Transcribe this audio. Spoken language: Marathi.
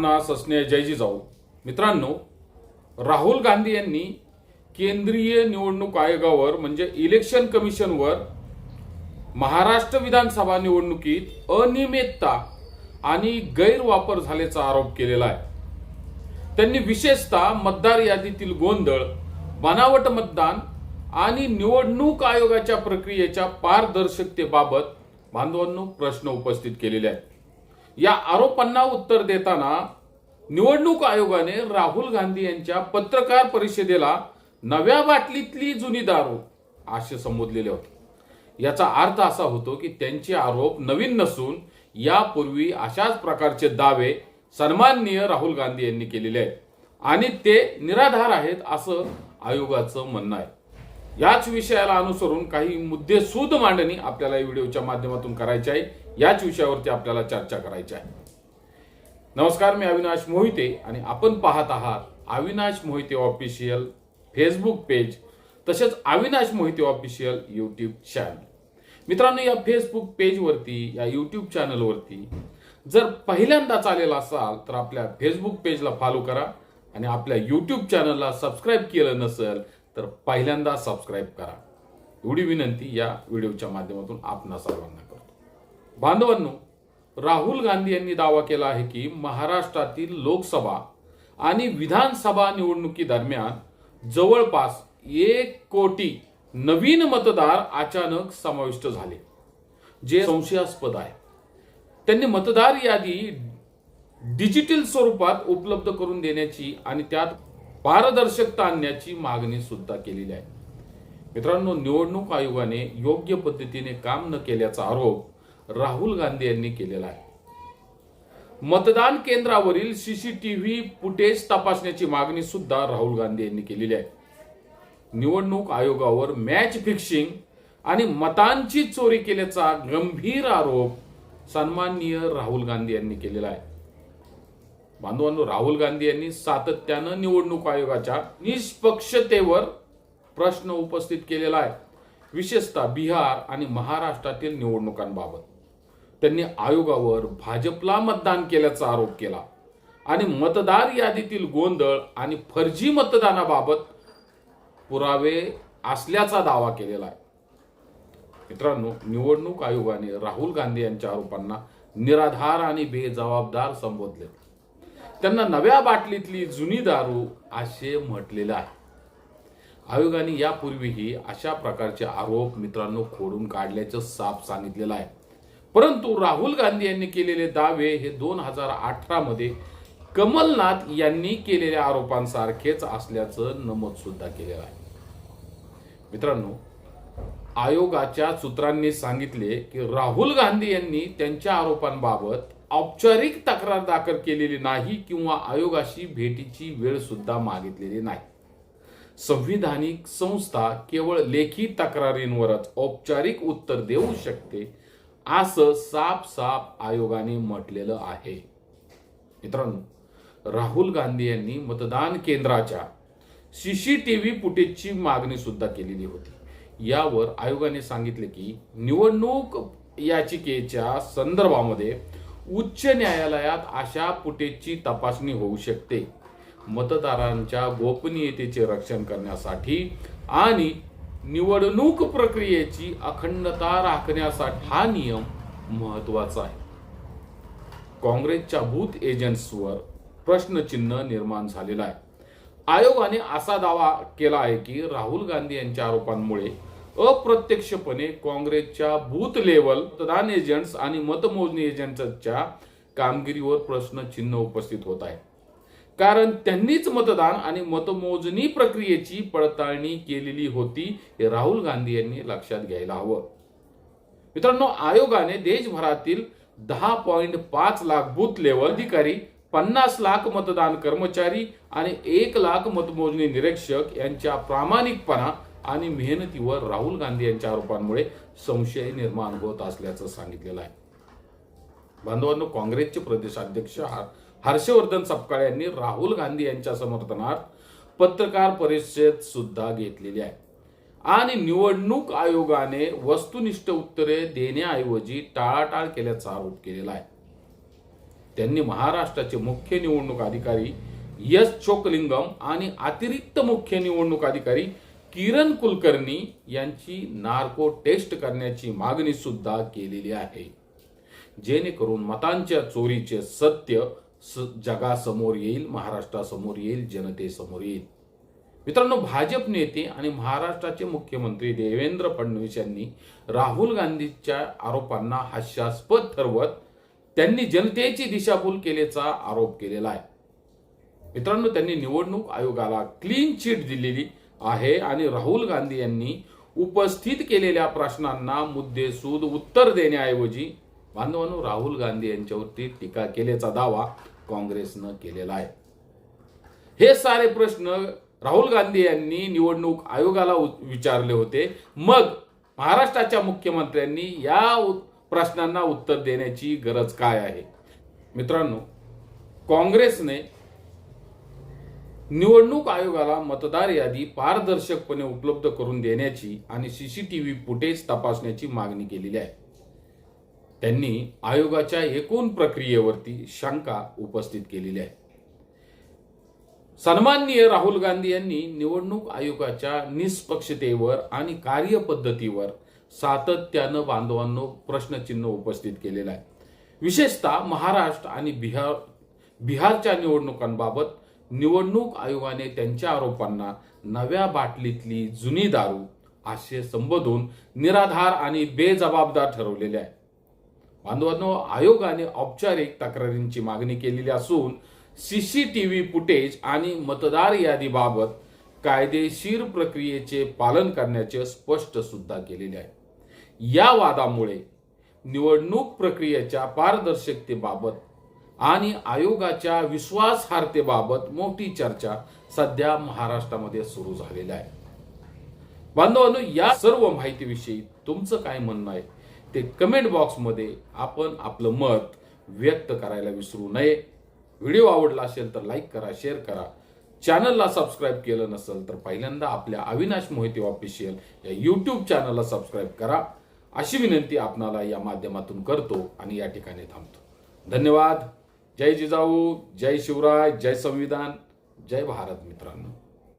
सर्वांना सस्नेह जयजी जाऊ. मित्रांनो राहुल गांधी यांनी केंद्रीय निवडणूक आयोगावर म्हणजे इलेक्शन कमिशनवर महाराष्ट्र विधानसभा निवडणुकीत अनियमितता आणि गैरवापर झाल्याचा आरोप केलेला आहे. त्यांनी विशेषतः मतदार यादीतील गोंधळ बनावट मतदान आणि निवडणूक आयोगाच्या प्रक्रियेच्या पारदर्शकतेबाबत बांधवांनो प्रश्न उपस्थित केलेले आहेत. या आरोपांना उत्तर देताना निवडणूक आयोगाने राहुल गांधी यांच्या पत्रकार परिषदेला नव्या बाटलीतली जुनी दारू असे संबोधलेले होते. याचा अर्थ असा होतो की त्यांचे आरोप नवीन नसून यापूर्वी अशाच प्रकारचे दावे सन्माननीय राहुल गांधी यांनी केलेले आहेत. आणि ते निराधार आहेत असं आयोगाचं म्हणणं आहे. याच विषयाला अनुसरून काही मुद्दे सूद मांडणी आपल्याला या व्हिडिओच्या माध्यमातून करायची आहे. याच विषयावरती आपल्याला चर्चा करायची आहे. नमस्कार मी अविनाश मोहिते आणि आपण पाहत आहात Avinash Mohite official Facebook page तसेच Avinash Mohite official YouTube channel. मित्रांनो या फेसबुक पेजवरती या यूट्यूब चॅनलवरती जर पहिल्यांदाच आलेला असाल तर आपल्या फेसबुक पेजला फॉलो करा आणि आपल्या यूट्यूब चॅनलला सबस्क्राईब केलं नसेल तर पहिल्यांदा सबस्क्राईब करा. एवढी विनंती या व्हिडिओच्या माध्यमातून आपणा सर्वांना करतो. बांधवांनो राहुल गांधी यांनी दावा केला आहे की महाराष्ट्रातील लोकसभा आणि विधानसभा निवडणुकी दरम्यान जवळपास एक कोटी नवीन मतदार अचानक समाविष्ट झाले जे संशयास्पद आहे. त्यांनी मतदार यादी डिजिटल स्वरूपात उपलब्ध करून देण्याची आणि त्यात पारदर्शकता आणण्याची मागणी सुद्धा केलेली आहे. मित्रांनो निवडणूक आयोगाने योग्य पद्धतीने काम न केल्याचा आरोप राहुल गांधी यांनी केलेला आहे. मतदान केंद्रावरील सीसीटीव्ही फुटेज तपासण्याची मागणी सुद्धा राहुल गांधी यांनी केलेली आहे. निवडणूक आयोगावर मॅच फिक्सिंग आणि मतांची चोरी केल्याचा गंभीर आरोप सन्माननीय राहुल गांधी यांनी केलेला आहे. बांधवांनो राहुल गांधी यांनी सातत्यानं निवडणूक आयोगाच्या निष्पक्षतेवर प्रश्न उपस्थित केलेला आहे. विशेषतः बिहार आणि महाराष्ट्रातील निवडणुकांबाबत. त्यांनी आयोगावर भाजपला मतदान केल्याचा आरोप केला आणि मतदार यादीतील गोंधळ आणि फर्जी मतदानाबाबत पुरावे असल्याचा दावा केलेला आहे. मित्रांनो निवडणूक आयोगाने राहुल गांधी यांच्या आरोपांना निराधार आणि बेजबाबदार संबोधले. त्यांना नव्या बाटलीतली जुनी दारू असे म्हटलेलं आहे. आयोगाने यापूर्वीही अशा प्रकारचे आरोप मित्रांनो खोडून काढल्याचं साफ सांगितलेलं आहे. परंतु राहुल गांधी यांनी केलेले दावे हे दोन हजार अठरामध्ये कमलनाथ यांनी केलेल्या आरोपांसारखेच असल्याचं नमूद सुद्धा केलेलं आहे. मित्रांनो आयोगाच्या सूत्रांनी सांगितले की राहुल गांधी यांनी त्यांच्या आरोपांबाबत औपचारिक तक्रार दाखल केलेली नाही किंवा आयोगाशी भेटीची वेळ सुद्धा मागितलेली नाही. संविधानिक संस्था केवळ लेखी तक्रारींवरच औपचारिक उत्तर देऊ शकते असं साफ साफ आयोगाने म्हटलेलं आहे. मित्रांनो राहुल गांधी यांनी मतदान केंद्राच्या सीसीटीव्ही फुटेजची मागणी सुद्धा केलेली होती. यावर आयोगाने सांगितले की निवडणूक याचिकेच्या संदर्भामध्ये उच्च न्यायालयात अशा फुटेजची तपासणी होऊ शकते. मतदारांच्या गोपनीयतेचे रक्षण करण्यासाठी आणि निवडणूक प्रक्रियेची अखंडता राखण्यासाठी हा नियम महत्त्वाचा आहे. काँग्रेसच्या बूथ एजंट्सवर प्रश्नचिन्ह निर्माण झालेला आहे. आयोगाने असा दावा केला आहे की राहुल गांधी यांच्या आरोपांमुळे अप्रत्यक्षपणे काँग्रेसच्या बूथ लेवल मतदान एजंट्स आणि मतमोजणी एजंट्सच्या कामगिरीवर प्रश्नचिन्ह उपस्थित होत आहे. कारण त्यांनीच मतदान आणि मतमोजणी प्रक्रियेची पडताळणी केलेली होती हे राहुल गांधी यांनी लक्षात घ्यायला हवं. मित्रांनो आयोगाने देशभरातील दहा पॉइंट पाच लाख बूथ लेवल अधिकारी पन्नास लाख मतदान कर्मचारी आणि एक लाख मतमोजणी निरीक्षक यांच्या प्रामाणिकपणा आणि मेहनतीवर राहुल गांधी यांच्या आरोपांमुळे संशय निर्माण होत असल्याचं सांगितलेलं आहे. बांधवांनो काँग्रेसचे प्रदेशाध्यक्ष हर्षवर्धन सपकाळ यांनी राहुल गांधी यांच्या समर्थनार्थ पत्रकार परिषद सुद्धा घेतलेली आहे. आणि निवडणूक आयोगाने वस्तुनिष्ठ उत्तरे देण्याऐवजी टाळाटाळ केल्याचा आरोप केलेला आहे. त्यांनी महाराष्ट्राचे मुख्य निवडणूक अधिकारी एस चोकलिंगम आणि अतिरिक्त मुख्य निवडणूक अधिकारी किरण कुलकर्णी यांची नार्को टेस्ट करण्याची मागणी सुद्धा केलेली आहे. जेणेकरून मतांच्या चोरीचे सत्य स- जगासमोर येईल महाराष्ट्रासमोर येईल जनतेसमोर येईल. मित्रांनो भाजप नेते आणि महाराष्ट्राचे मुख्यमंत्री देवेंद्र फडणवीस यांनी राहुल गांधीच्या आरोपांना हास्यास्पद ठरवत त्यांनी जनतेची दिशाभूल केल्याचा आरोप केलेला आहे. मित्रांनो त्यांनी निवडणूक आयोगाला क्लीन चिट दिलेली आहे आणि राहुल गांधी यांनी उपस्थित केलेल्या प्रश्नांना मुद्देसूद उत्तर देण्याऐवजी बांधवांनो राहुल गांधी यांच्यावरती टीका केल्याचा दावा काँग्रेसनं केलेला आहे. हे सारे प्रश्न राहुल गांधी यांनी निवडणूक आयोगाला विचारले होते. मग महाराष्ट्राच्या मुख्यमंत्र्यांनी या प्रश्नांना उत्तर देण्याची गरज काय आहे? मित्रांनो काँग्रेसने निवडणूक आयोगाला मतदार यादी पारदर्शकपणे उपलब्ध करून देण्याची आणि सीसीटीव्ही फुटेज तपासण्याची मागणी केलेली आहे. त्यांनी आयोगाच्या एकूण प्रक्रियेवरती शंका उपस्थित केलेली आहे. सन्माननीय राहुल गांधी यांनी निवडणूक आयोगाच्या निष्पक्षतेवर आणि कार्यपद्धतीवर सातत्यानं बांधवांनो प्रश्नचिन्ह उपस्थित केलेलं आहे. विशेषतः महाराष्ट्र आणि बिहार बिहारच्या निवडणुकांबाबत निवडणूक आयोगाने त्यांच्या आरोपांना नव्या बाटलीतली जुनी दारू असे संबोधून निराधार आणि बेजबाबदार ठरवलेले आहे. बांधवांनो आयोगाने औपचारिक तक्रारींची मागणी केलेली असून सीसीटीव्ही फुटेज आणि मतदार यादीबाबत कायदेशीर प्रक्रियेचे पालन करण्याचे स्पष्ट सुद्धा केलेले आहे. या वादामुळे निवडणूक प्रक्रियेच्या पारदर्शकतेबाबत आणि आयोगाच्या विश्वासार्हतेबाबत मोठी चर्चा सध्या महाराष्ट्रामध्ये सुरू झालेली आहे. बांधवांनो या सर्व माहितीविषयी तुमचं काय म्हणणं आहे ते कमेंट बॉक्समध्ये आपण आपलं मत व्यक्त करायला विसरू नये. व्हिडिओ आवडला असेल तर लाईक करा शेअर करा. चॅनलला सबस्क्राईब केलं नसेल तर पहिल्यांदा आपल्या अविनाश मोहिते ऑफिशियल या यूट्यूब चॅनलला सबस्क्राईब करा. अशी विनंती आपणाला या माध्यमातून करतो आणि या ठिकाणी थांबतो. धन्यवाद. जय जिजाऊ जय शिवराय जय संविधान जय भारत मित्रांनो.